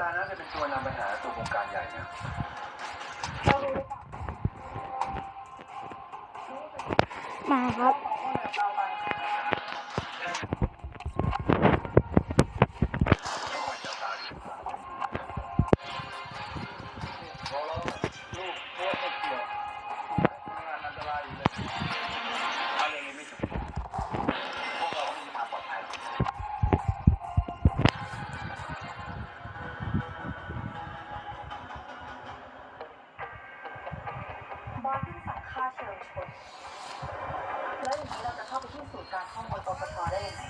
การน่าจะเป็นตัวนำปัญหาตัววงการใหญ่นะมาครับ ข้อมูลปปชได้ยังไงซึ่ง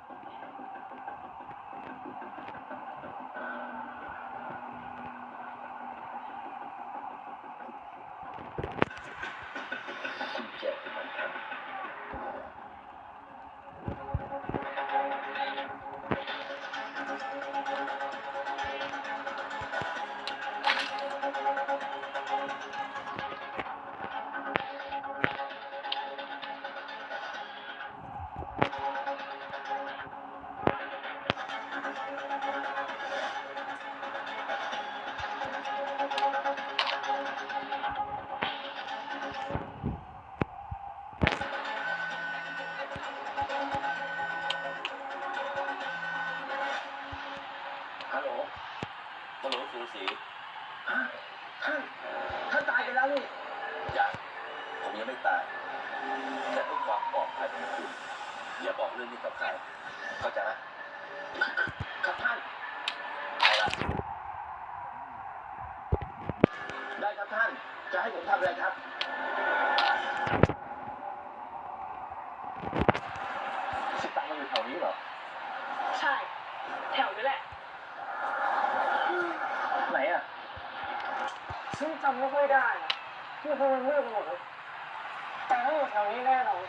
สูสีฮะท่านท่านตายไปแล้วนี่ยังผมยังไม่ตาย แต่เพื่อความปลอดภัยของคุณอย่าบอกเรื่องนี้กับใครเข้าใจไหมครับท่านเอาละได้ครับท่าน จะให้ผมทำอะไรครับสิตังมันอยู่แถวนี้เหรอ ใช่ แถวนี้แหละ ไหนอะ ซึ่งจำไม่ค่อยได้อะคือมันมืดหมดเลยแต่ต้องอยู่แถวนี้แน่นอน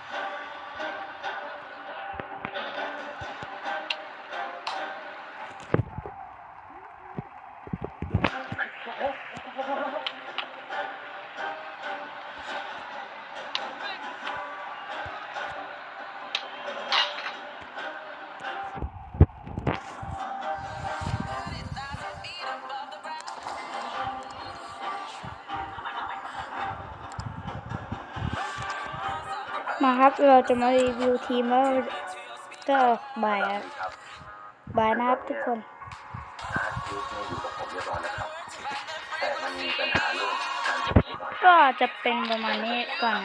มาครับเราจะมารีวิวทีมแล้วก็ออกบายอะครับบายนะครับทุกคนอาร์นครับทุกคนก็จะเป็นประมาณนี้ก่อน